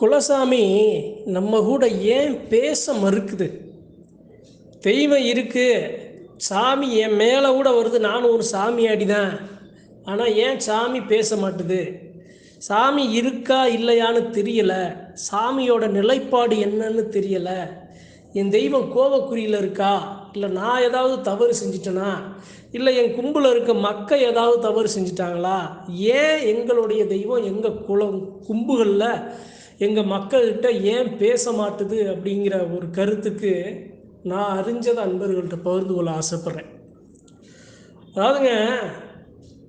குலசாமி நம்ம கூட ஏன் பேச மறுக்குது? தெய்வம் இருக்குது சாமி என் மேலே கூட வருது நானும் ஒரு சாமியாடி தான் ஆனால் ஏன் சாமி பேச மாட்டுது? சாமி இருக்கா இல்லையான்னு தெரியலை. சாமியோட நிலைப்பாடு என்னன்னு தெரியலை. என் தெய்வம் கோவக்குறியில் இருக்கா? இல்லை நான் ஏதாவது தவறு செஞ்சிட்டேனா? இல்லை என் கும்பில் இருக்க மக்கள் ஏதாவது தவறு செஞ்சிட்டாங்களா? ஏன் எங்களுடைய தெய்வம் எங்கள் குளம் கும்புகளில் எங்கள் மக்கள்கிட்ட ஏன் பேச மாட்டுது அப்படிங்கிற ஒரு கருத்துக்கு நான் அறிஞ்சதை அன்பர்கள்ட்ட பகிர்ந்து கொள்ள ஆசைப்பட்றேன். அதாவதுங்க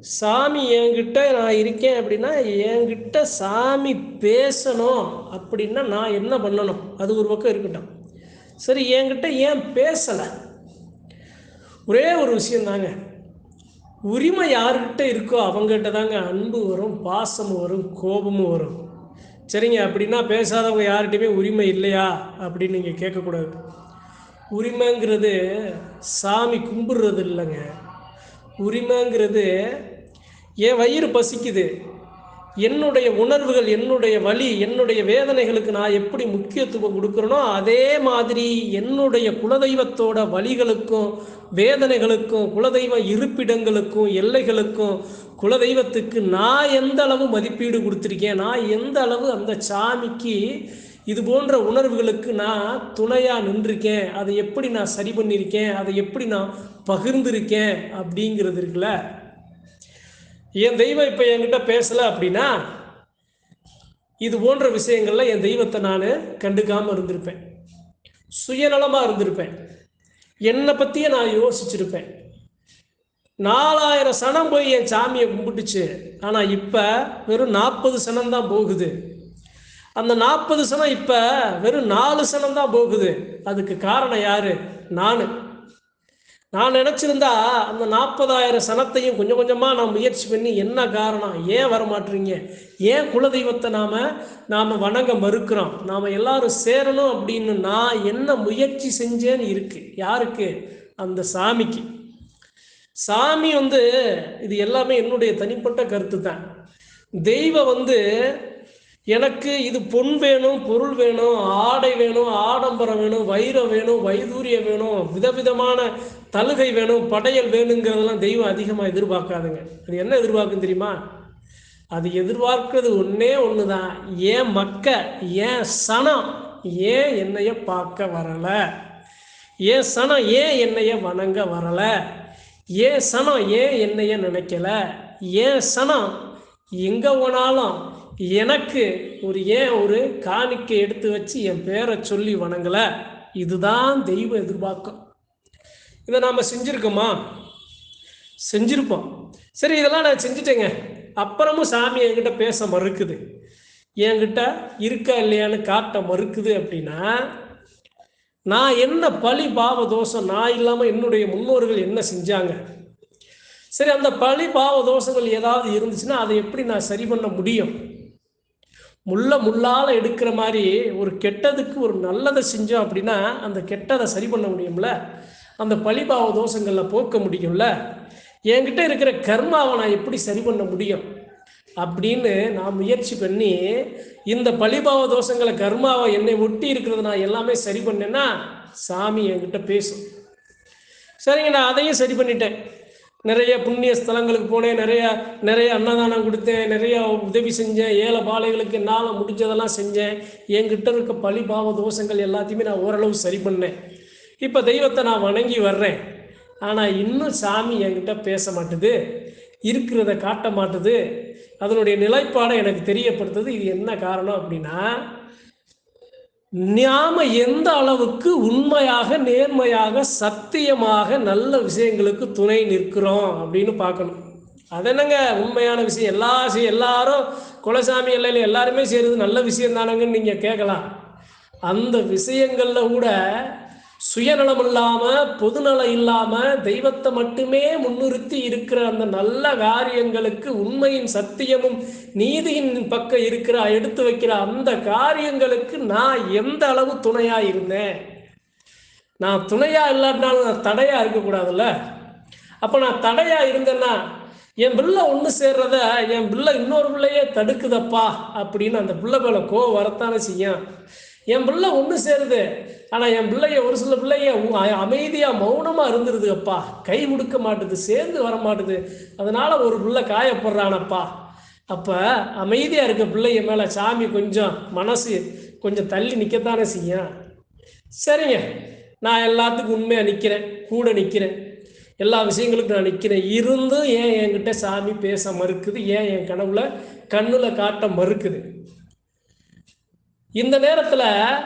சாமி என்கிட்ட நான் இருக்கேன் அப்படின்னா என்கிட்ட சாமி பேசணும் அப்படின்னா நான் என்ன பண்ணணும்? அது ஒரு பக்கம் இருக்கட்டும். சரி என்கிட்ட ஏன் பேசலை? ஒரே ஒரு விஷயந்தாங்க உரிமை யாருக்கிட்ட இருக்கோ அவங்ககிட்ட தாங்க அன்பு வரும் பாசமும் வரும் கோபமும் வரும். சரிங்க அப்படின்னா பேசாதவங்க யார்கிட்டையுமே உரிமை இல்லையா? அப்படின்னு நீங்கள் கேட்கக்கூடாது. உரிமைங்கிறது சாமி கும்பிடுறது இல்லைங்க. உரிமைங்கிறது என் வயிறு பசிக்குது. என்னுடைய உணர்வுகள் என்னுடைய வழி என்னுடைய வேதனைகளுக்கு நான் எப்படி முக்கியத்துவம் கொடுக்குறேனோ அதே மாதிரி என்னுடைய குலதெய்வத்தோட வழிகளுக்கும் வேதனைகளுக்கும் குலதெய்வ இருப்பிடங்களுக்கும் எல்லைகளுக்கும் குலதெய்வத்துக்கு நான் எந்த அளவு மதிப்பீடு கொடுத்துருக்கேன் நான் எந்த அளவு அந்த சாமிக்கு இது போன்ற உணர்வுகளுக்கு நான் துணையாக நின்றுருக்கேன் அதை எப்படி நான் சரி பண்ணியிருக்கேன் அதை எப்படி நான் பகிர்ந்திருக்கேன் அப்படிங்கிறது இருக்குல்ல? என் தெய்வம் இப்போ என்கிட்ட பேசலை அப்படின்னா இது போன்ற விஷயங்களில் என் தெய்வத்தை நான் கண்டுக்காமல் இருந்திருப்பேன். சுயநலமாக இருந்திருப்பேன். என்னை பற்றியே நான் யோசிச்சிருப்பேன். நாலாயிரம் சனம் போய் என் சாமியை கும்பிட்டுச்சு. ஆனால் இப்போ வெறும் நாற்பது சனம் தான் போகுது. அந்த நாற்பது சனம் இப்போ வெறும் நாலு சனம் தான் போகுது. அதுக்கு காரணம் யாரு? நான். நான் நினச்சிருந்தா அந்த நாற்பதாயிரம் சனத்தையும் கொஞ்சம் கொஞ்சமாக நான் முயற்சி பண்ணி என்ன காரணம்? ஏன் வரமாட்றீங்க ஏன் குலதெய்வத்தை நாம் நாம் வணங்க மறுக்கிறோம்? நாம் எல்லாரும் சேரணும் அப்படின்னு நான் என்ன முயற்சி செஞ்சேன்னு இருக்கு. யாருக்கு? அந்த சாமிக்கு. சாமி வந்து இது எல்லாமே என்னுடைய தனிப்பட்ட கருத்து தான் தெய்வம் வந்து எனக்கு இது பொன் வேணும் பொருள் வேணும் ஆடை வேணும் ஆடம்பரம் வேணும் வைரம் வேணும் வைதூரியம் வேணும் விதவிதமான தலுகை வேணும் படையல் வேணுங்கிறதெல்லாம் தெய்வம் அதிகமாக எதிர்பார்க்காதுங்க. அது என்ன எதிர்பார்க்கும் தெரியுமா? அது எதிர்பார்க்கிறது ஒன்றே ஒன்று தான் ஏன் மக்க ஏன் சனம் ஏன் என்னைய பார்க்க வரலை? ஏன் சனம் ஏன் என்னைய வணங்க வரலை? ஏன் சனம் ஏன் என்னைய நினைக்கல? ஏன் சனம் எங்கே போனாலும் எனக்கு ஒரு ஏன் ஒரு காணிக்கை எடுத்து வச்சு என் பேரை சொல்லி வணங்கலை? இதுதான் தெய்வ எதிர்பார்க்கும். இதை நாம் செஞ்சுருக்கோமா? செஞ்சுருப்போம். சரி இதெல்லாம் நான் செஞ்சுட்டேங்க. அப்புறமும் சாமி என்கிட்ட பேச மறுக்குது. என்கிட்ட இருக்கா இல்லையான்னு காட்ட மறுக்குது அப்படின்னா நான் என்ன பழி பாவ தோஷம் நான் இல்லாமல் என்னுடைய முன்னோர்கள் என்ன செஞ்சாங்க? சரி அந்த பழி பாவ தோஷங்கள் ஏதாவது இருந்துச்சுன்னா அதை எப்படி நான் சரி பண்ண முடியும்? முள்ள முள்ளால் எடுக்கிற மாதிரி ஒரு கெட்டதுக்கு ஒரு நல்லதை செஞ்சோம் அப்படின்னா அந்த கெட்டதை சரி பண்ண முடியும்ல? அந்த பழிபாவ தோஷங்களில் போக்க முடியும்ல? என்கிட்ட இருக்கிற கர்மாவை நான் எப்படி சரி பண்ண முடியும்? அப்படின்னு நான் முயற்சி பண்ணி இந்த பழிபாவ தோஷங்களை கர்மாவை என்னை ஒட்டி இருக்கிறத நான் எல்லாமே சரி பண்ணேன்னா சாமி என்கிட்ட பேசும். சரிங்க நான் அதையும் சரி பண்ணிட்டேன். நிறைய புண்ணிய ஸ்தலங்களுக்கு போனேன் நிறைய நிறைய அன்னதானம் கொடுத்தேன் நிறைய உதவி செஞ்சேன் ஏழை பாலைகளுக்கு என்னால் முடிஞ்சதெல்லாம் செஞ்சேன். என்கிட்ட இருக்க பழி பாவ தோஷங்கள் எல்லாத்தையுமே நான் ஓரளவு சரி பண்ணேன். இப்போ தெய்வத்தை நான் வணங்கி வர்றேன். ஆனால் இன்னும் சாமி என்கிட்ட பேச மாட்டுது இருக்கிறத காட்ட மாட்டுது. அதனுடைய நிலைப்பாடை எனக்கு தெரியப்படுத்துது. இது என்ன காரணம் அப்படின்னா நாம எந்த அளவுக்கு உண்மையாக நேர்மையாக சத்தியமாக நல்ல விஷயங்களுக்கு துணை நிற்கிறோம் அப்படின்னு பார்க்கணும். அது என்னங்க? உண்மையான விஷயம். எல்லா விஷயம் எல்லாரும் குலசாமி எல்லையில் எல்லாருமே செய்கிறது நல்ல விஷயம் தானங்கன்னு நீங்கள் கேட்கலாம். அந்த விஷயங்களில் கூட சுயநலம் இல்லாமல் பொதுநலம் இல்லாமல் தெய்வத்தை மட்டுமே முன்னிறுத்தி இருக்கிற அந்த நல்ல காரியங்களுக்கு உண்மையின் சத்தியமும் நீதியின் பக்கம் இருக்கிற எடுத்து வைக்கிற அந்த காரியங்களுக்கு நான் எந்த அளவு துணையாக இருந்தேன்? நான் துணையாக இல்லாட்டினாலும் நான் தடையாக இருக்கக்கூடாதுல்ல? அப்போ நான் தடையாக இருந்தேன்னா என் பிள்ளை ஒன்று சேர்றத என் பிள்ளை இன்னொரு பிள்ளையே தடுக்குதப்பா? அப்படின்னு அந்த பிள்ளை மேலே கோவம் வரத்தானே செய்யும். என் பிள்ளை ஒன்று சேருது. ஆனால் என் பிள்ளைய ஒரு சில பிள்ளைய அமைதியாக மௌனமாக இருந்துருது அப்பா. கை கொடுக்க மாட்டுது சேர்ந்து வர மாட்டுது. அதனால ஒரு பிள்ளை காயப்படுறானப்பா. அப்போ அமைதியாக இருக்க பிள்ளைய மேலே சாமி கொஞ்சம் மனசு கொஞ்சம் தள்ளி நிற்கத்தானே செய்யும். சரிங்க. நான் எல்லாத்துக்கும் உண்மையாக நிற்கிறேன் கூட நிற்கிறேன் எல்லா விஷயங்களுக்கும் நான் நிற்கிறேன் இருந்தும் ஏன் என்கிட்ட சாமி பேச மறுக்குது? ஏன் என் கனவுல கண்ணில் காட்ட மறுக்குது? இந்த நேரத்தில்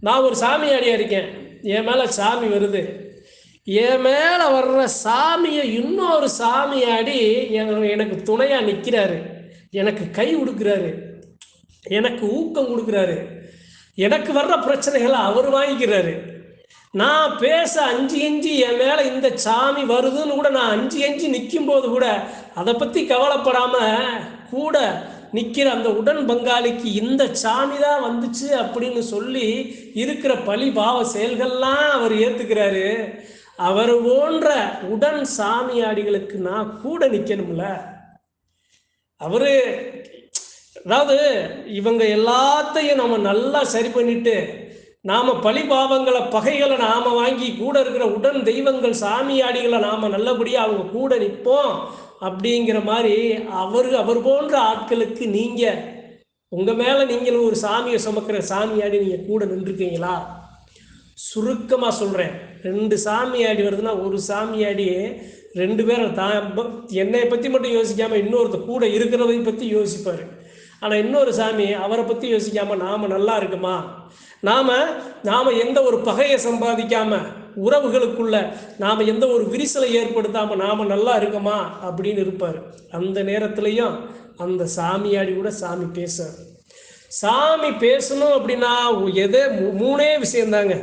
நான் ஒரு சாமியாடியாக இருக்கேன் என் மேலே சாமி வருது. என் மேலே வர்ற சாமியை இன்னொரு சாமியாடி என- எனக்கு துணையாக நிற்கிறாரு எனக்கு கை கொடுக்குறாரு எனக்கு ஊக்கம் கொடுக்குறாரு. எனக்கு வர்ற பிரச்சனைகளை அவர் வாங்கிக்கிறாரு. நான் பேச அஞ்சு அஞ்சு என் மேலே இந்த சாமி வருதுன்னு கூட நான் அஞ்சு அஞ்சு நிற்கும் போது கூட அதை பற்றி கவலைப்படாமல் கூட நிற்கிற அந்த உடன் பங்காளிக்கு இந்த சாமி தான் வந்துச்சு அப்படின்னு சொல்லி இருக்கிற பழி பாவ செயல்கள்லாம் அவர் ஏற்றுக்கிறாரு அவர் போன்ற உடன் சாமியாடிகளுக்கு நான் கூட நிற்கணும்ல அவரு அதாவது இவங்க எல்லாத்தையும் நம்ம நல்லா சரி பண்ணிட்டு நாம பழி பாவங்களை பகைகளை நாம வாங்கி கூட இருக்கிற உடன் தெய்வங்கள் சாமியாடிகளை நாம நல்லபடியா அவங்க கூட நிற்போம் அப்படிங்கிற மாதிரி அவர் அவர் போன்ற ஆட்களுக்கு நீங்க உங்க மேல நீங்களும் ஒரு சாமியை சுமக்கிற சாமியாடி நீங்க கூட நின்றுருக்கீங்களா? சுருக்கமா சொல்றேன். ரெண்டு சாமியாடி வருதுன்னா ஒரு சாமியாடி ரெண்டு பேரும் தான் என்னை பத்தி மட்டும் யோசிக்காம இன்னொருத்த கூட இருக்கிறதை பத்தி யோசிப்பாரு. ஆனால் இன்னொரு சாமி அவரை பற்றி யோசிக்காமல் நாம் நல்லா இருக்குமா? நாம் நாம எந்த ஒரு பகையை சம்பாதிக்காமல் உறவுகளுக்குள்ள நாம் எந்த ஒரு விரிசலை ஏற்படுத்தாமல் நாம் நல்லா இருக்கோமா? அப்படின்னு இருப்பார். அந்த நேரத்துலையும் அந்த சாமியாடி கூட சாமி பேச சாமி பேசணும் அப்படின்னா எதே மூணே விஷயந்தாங்க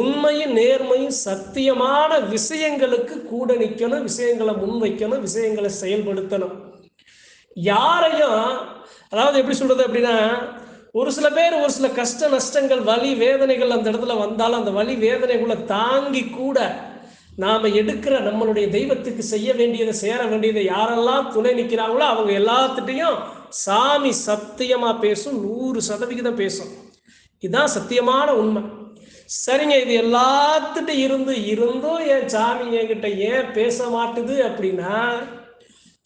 உண்மையும் நேர்மையும் சத்தியமான விஷயங்களுக்கு கூட நிற்கணும் விஷயங்களை முன்வைக்கணும் விஷயங்களை செயல்படுத்தணும். யாரையும் அதாவது எப்படி சொல்றது அப்படின்னா ஒரு சில பேர் ஒரு சில கஷ்ட நஷ்டங்கள் வலி வேதனைகள் அந்த இடத்துல வந்தாலும் அந்த வலி வேதனைகளை தாங்கி கூட நாம் எடுக்கிற நம்மளுடைய தெய்வத்துக்கு செய்ய வேண்டியதை சேர வேண்டியதை யாரெல்லாம் துணை நிற்கிறாங்களோ அவங்க எல்லாத்துட்டையும் சாமி சத்தியமா பேசும் நூறு சதவிகிதம் பேசும். இதுதான் சத்தியமான உண்மை. சரிங்க இது எல்லாத்துட்டும் இருந்து இருந்தும் என் சாமி என்கிட்ட ஏன் பேச மாட்டுது அப்படின்னா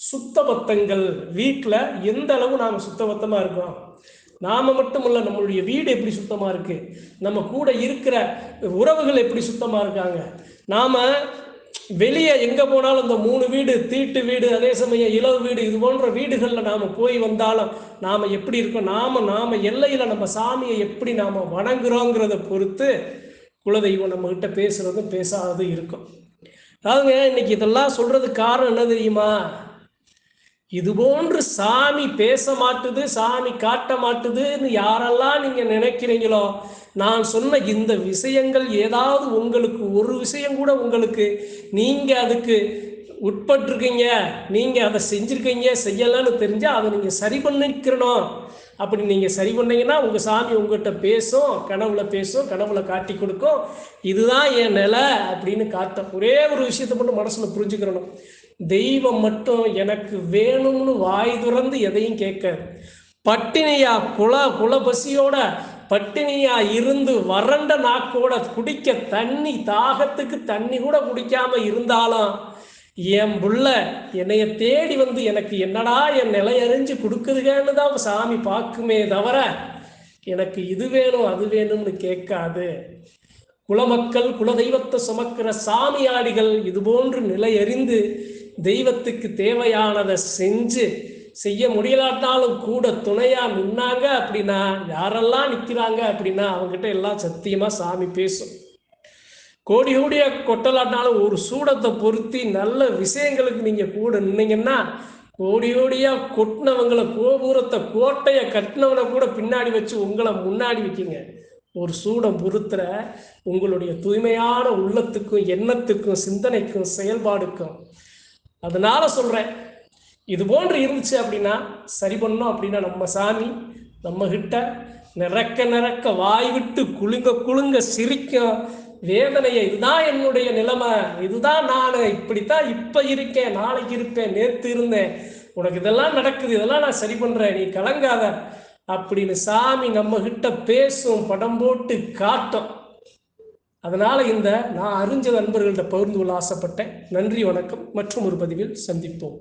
சுத்தபத்தங்கள் வீட்டில் எந்த அளவு நாம் சுத்தபத்தமாக இருக்கோம்? நாம மட்டும் இல்லை நம்மளுடைய வீடு எப்படி சுத்தமாக இருக்கு? நம்ம கூட இருக்கிற உறவுகள் எப்படி சுத்தமாக இருக்காங்க? நாம வெளியே எங்கே போனாலும் இந்த மூணு வீடு தீட்டு வீடு அதே சமயம் இளவு வீடு இது போன்ற வீடுகளில் நாம் போய் வந்தாலும் நாம் எப்படி இருக்கோம்? நாம நாம் எல்லையில் நம்ம சாமியை எப்படி நாம் வணங்குறோங்கிறத பொறுத்து குலதெய்வம் நம்மக்கிட்ட பேசுகிறதும் பேசாததும் இருக்கும். அதாவதுங்க இன்னைக்கு இதெல்லாம் சொல்கிறதுக்கு காரணம் என்ன தெரியுமா? இது போன்று சாமி பேச மாட்டுது சாமி காட்ட மாட்டுதுன்னு யாரெல்லாம் நீங்க நினைக்கிறீங்களோ நான் சொன்ன இந்த விஷயங்கள் ஏதாவது உங்களுக்கு ஒரு விஷயம் கூட உங்களுக்கு நீங்க அதுக்கு உட்பட்டிருக்கீங்க. நீங்கள் அதை செஞ்சுருக்கீங்க செய்யலான்னு தெரிஞ்சால் அதை நீங்கள் சரி பண்ணிக்கிறணும். அப்படி நீங்கள் சரி பண்ணீங்கன்னா உங்கள் சாமி உங்கள்கிட்ட பேசும் கனவுல பேசும் கனவுல காட்டி கொடுக்கும். இதுதான் என் நிலை அப்படின்னு காத்த ஒரே ஒரு விஷயத்தை மட்டும் மனசில் புரிஞ்சுக்கிறணும். தெய்வம் மட்டும் எனக்கு வேணும்னு வாய் துறந்து எதையும் கேட்காது பட்டினியா குல குல பசியோட பட்டினியா இருந்து வறண்ட நாக்கோட குடிக்க தண்ணி தாகத்துக்கு தண்ணி கூட குடிக்காம இருந்தாலும் என் புள்ள என்னைய தேடி வந்து எனக்கு என்னடா என் நிலை அறிஞ்சு கொடுக்குதுகன்னு தான் சாமி பார்க்குமே தவிர எனக்கு இது வேணும் அது வேணும்னு கேட்காது. குலமக்கள் குலதெய்வத்தை சுமக்கிற சாமியாடிகள் இது போன்று நிலை அறிந்து தெய்வத்துக்கு தேவையானதை செஞ்சு செய்ய முடியலாட்டாலும் கூட துணையா நின்னாங்க அப்படின்னா யாரெல்லாம் நிற்கிறாங்க அப்படின்னா அவங்ககிட்ட எல்லாம் சத்தியமா சாமி பேசும். கோடி கோடியாக கொட்டலாட்டினாலும் ஒரு சூடத்தை பொருத்தி நல்ல விஷயங்களுக்கு நீங்க கூட நின்னீங்கன்னா கோடி கோடியா கொட்டினவங்களை கோபுரத்தை கோட்டையை கட்டினவனை கூட பின்னாடி வச்சு உங்களை முன்னாடி வைக்கிங்க. ஒரு சூடம் பொருத்துற உங்களுடைய தூய்மையான உள்ளத்துக்கும் எண்ணத்துக்கும் சிந்தனைக்கும் செயல்பாடுக்கும். அதனால சொல்றேன் இது போன்று இருந்துச்சு அப்படின்னா சரி பண்ணோம் அப்படின்னா நம்ம சாமி நம்ம கிட்ட நிறக்க நிறக்க வாய் விட்டு குலுங்க குலுங்க சிரிக்கும். வேதனையை இதுதான் என்னுடைய நிலைமை இதுதான் நான் இப்படித்தான் இப்ப இருக்கேன் நாளைக்கு இருப்பேன் நேத்து இருந்தேன் உனக்கு இதெல்லாம் நடக்குது இதெல்லாம் நான் சரி பண்றேன் நீ கலங்காத அப்படின்னு சாமி நம்ம கிட்ட பேசும் படம் போட்டு காட்டும். அதனால இந்த நான் அறிஞ்ச நண்பர்கள்ட்ட பகிர்ந்து கொள்ள ஆசைப்பட்டேன். நன்றி வணக்கம். மற்றும் ஒரு பதிவில் சந்திப்போம்.